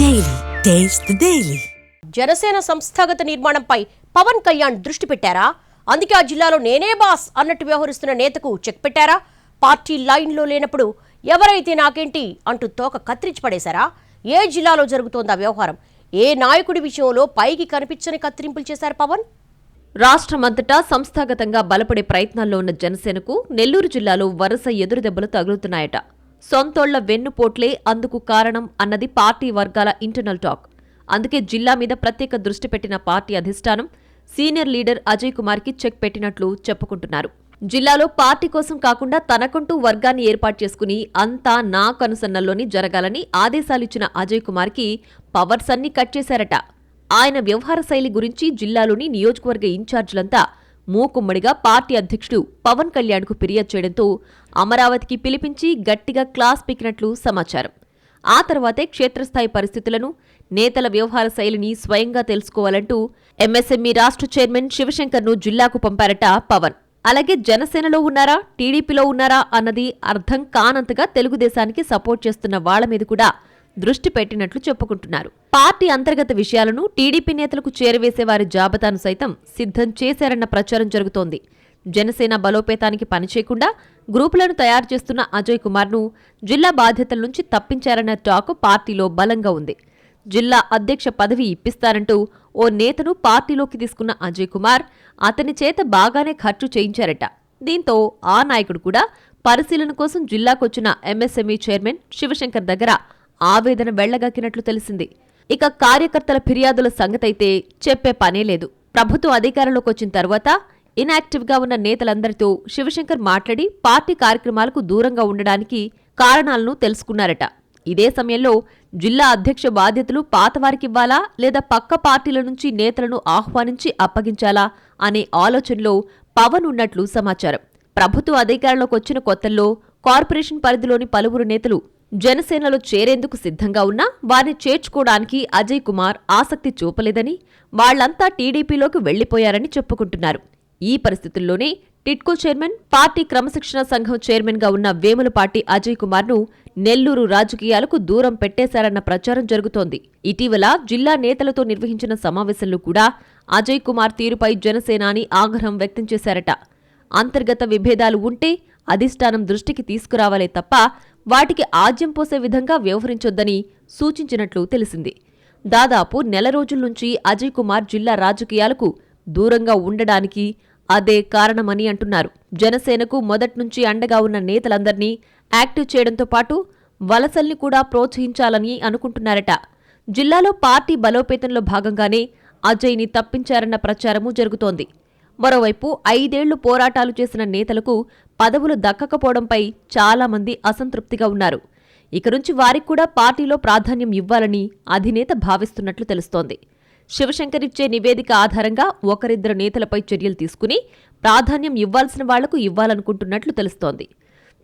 Daily. Taste the Daily. Janasena సంస్థాగత నిర్మాణంపై పవన్ కళ్యాణ్ దృష్టి పెట్టారా? అందుకే ఆ జిల్లాలో నేనే బాస్ అన్నట్టు వ్యవహరిస్తున్న నేతకు చెక్ పెట్టారా? పార్టీ లైన్లో లేనప్పుడు ఎవరైతే నాకేంటి అంటూ తోక కత్తిరించి పడేశారా? ఏ జిల్లాలో జరుగుతోందా వ్యవహారం? ఏ నాయకుడి విషయంలో పైకి కనిపించని కత్తిరింపులు చేశారు పవన్? రాష్ట్రమంతటా సంస్థాగతంగా బలపడే ప్రయత్నాల్లో ఉన్న జనసేనకు నెల్లూరు జిల్లాలో వరుస ఎదురుదెబ్బలు తగులుతున్నాయట. సొంతోళ్ళ వెన్నుపోట్లే అందుకు కారణం అన్నది పార్టీ వర్గాల ఇంటర్నల్ టాక్. అందుకే జిల్లా మీద ప్రత్యేక దృష్టి పెట్టిన పార్టీ అధిష్టానం సీనియర్ లీడర్ అజయ్ కుమార్కి చెక్ పెట్టినట్లు చెప్పుకుంటున్నారు. జిల్లాలో పార్టీ కోసం కాకుండా తనకంటూ వర్గాన్ని ఏర్పాటు చేసుకుని అంతా నా కనుసన్నల్లోని జరగాలని ఆదేశాలిచ్చిన అజయ్ కుమార్కి పవర్స్ అన్ని కట్ చేశారట. ఆయన వ్యవహార శైలి గురించి జిల్లాలోని నియోజకవర్గ ఇన్ఛార్జీలంతా మూకుమ్మడిగా పార్టీ అధ్యక్షుడు పవన్ కళ్యాణ్కు ఫిర్యాదు చేయడంతో అమరావతికి పిలిపించి గట్టిగా క్లాస్ పీకినట్లు సమాచారం. ఆ తర్వాతే క్షేత్రస్థాయి పరిస్థితులను నేతల వ్యవహార శైలిని స్వయంగా తెలుసుకోవాలంటూ ఎంఎస్ఎంఈ రాష్ట్ర చైర్మన్ శివశంకర్ను జిల్లాకు పంపారట పవన్. అలాగే జనసేనలో ఉన్నారా టీడీపీలో ఉన్నారా అన్నది అర్థం కానంతగా తెలుగుదేశానికి సపోర్ట్ చేస్తున్న వాళ్ళ మీద కూడా దృష్టి పెట్టినట్లు చెప్పుకుంటున్నారు. పార్టీ అంతర్గత విషయాలను టీడీపీ నేతలకు చేరవేసే వారి జాబితాను సైతం సిద్ధం చేశారన్న ప్రచారం జరుగుతోంది. జనసేన బలోపేతానికి పనిచేయకుండా గ్రూపులను తయారు చేస్తున్న అజయ్ కుమార్ను జిల్లా బాధ్యతల నుంచి తప్పించారన్న టాక్ పార్టీలో బలంగా ఉంది. జిల్లా అధ్యక్ష పదవి ఇప్పిస్తారంటూ ఓ నేతను పార్టీలోకి తీసుకున్న అజయ్ కుమార్ అతని చేత బాగానే ఖర్చు చేయించారట. దీంతో ఆ నాయకుడు కూడా పరిశీలన కోసం జిల్లాకొచ్చిన ఎంఎస్ఎంఈ చైర్మన్ శివశంకర్ దగ్గర ఆవేదన వెళ్ళగక్కినట్లు తెలిసింది. ఇక కార్యకర్తల ఫిర్యాదుల సంగతైతే చెప్పే పనే లేదు. ప్రభుత్వం అధికారంలోకి వచ్చిన తర్వాత ఇనాక్టివ్గా ఉన్న నేతలందరితో శివశంకర్ మాట్లాడి పార్టీ కార్యక్రమాలకు దూరంగా ఉండడానికి కారణాలను తెలుసుకున్నారట. ఇదే సమయంలో జిల్లా అధ్యక్ష బాధ్యతలు పాతవారికివ్వాలా లేదా పక్క పార్టీల నుంచి నేతలను ఆహ్వానించి అప్పగించాలా అనే ఆలోచనలో పవన్ ఉన్నట్లు సమాచారం. ప్రభుత్వ అధికారంలోకి వచ్చిన కొత్తల్లో కార్పొరేషన్ పరిధిలోని పలువురు నేతలు జనసేనలో చేరేందుకు సిద్ధంగా ఉన్నా వారిని చేర్చుకోవడానికి అజయ్ కుమార్ ఆసక్తి చూపలేదని వాళ్ళంతా టీడీపీలోకి వెళ్ళిపోయారని చెప్పుకుంటున్నారు. ఈ పరిస్థితుల్లోనే టిట్కో చైర్మన్ పార్టీ క్రమశిక్షణ సంఘం చైర్మన్గా ఉన్న వేములపాటి అజయ్ కుమార్ను నెల్లూరు రాజకీయాలకు దూరం పెట్టేశారన్న ప్రచారం జరుగుతోంది. ఇటీవల జిల్లా నేతలతో నిర్వహించిన సమావేశంలో కూడా అజయ్ కుమార్ తీరుపై జనసేనాని ఆగ్రహం వ్యక్తం చేశారట. అంతర్గత విభేదాలు ఉంటే అధిష్టానం దృష్టికి తీసుకురావాలే తప్ప వాటికి ఆజ్యం పోసే విధంగా వ్యవహరించొద్దని సూచించినట్లు తెలిసింది. దాదాపు నెల రోజుల నుంచి అజయ్ కుమార్ జిల్లా రాజకీయాలకు దూరంగా ఉండడానికి అదే కారణమని అంటున్నారు. జనసేనకు మొదట్నుంచి అండగా ఉన్న నేతలందర్నీ యాక్టివ్ చేయడంతో పాటు వలసల్ని కూడా ప్రోత్సహించాలని అనుకుంటున్నారట. జిల్లాలో పార్టీ బలోపేతంలో భాగంగానే అజయ్ని తప్పించారన్న ప్రచారమూ జరుగుతోంది. మరోవైపు ఐదేళ్ళు పోరాటాలు చేసిన నేతలకు పదవులు దక్కకపోవడంపై చాలామంది అసంతృప్తిగా ఉన్నారు. ఇక నుంచి వారికి కూడా పార్టీలో ప్రాధాన్యం ఇవ్వాలని అధినేత భావిస్తున్నట్లు తెలుస్తోంది. శివశంకర్ ఇచ్చే నివేదిక ఆధారంగా ఒకరిద్దరు నేతలపై చర్యలు తీసుకుని ప్రాధాన్యం ఇవ్వాల్సిన వాళ్ళకు ఇవ్వాలనుకుంటున్నట్లు తెలుస్తోంది.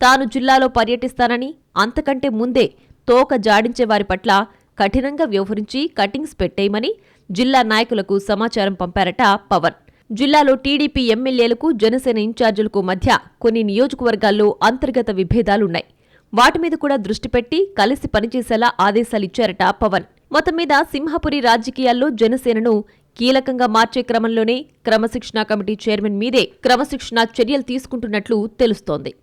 తాను జిల్లాలో పర్యటిస్తానని అంతకంటే ముందే తోక జాడించే వారి పట్ల కఠినంగా వ్యవహరించి కటింగ్స్ పెట్టేయమని జిల్లా నాయకులకు సమాచారం పంపారట పవన్. జిల్లాలో టీడీపీ ఎమ్మెల్యేలకు జనసేన ఇన్ఛార్జీలకు మధ్య కొన్ని నియోజకవర్గాల్లో అంతర్గత విభేదాలున్నాయి. వాటి మీద కూడా దృష్టి పెట్టి కలిసి పనిచేసేలా ఆదేశాలిచ్చారట పవన్. మొత్తం మీద సింహపురి రాజకీయాల్లో జనసేనను కీలకంగా మార్చే క్రమంలోనే క్రమశిక్షణా కమిటీ చైర్మన్ మీదే క్రమశిక్షణా చర్యలు తీసుకుంటున్నట్లు తెలుస్తోంది.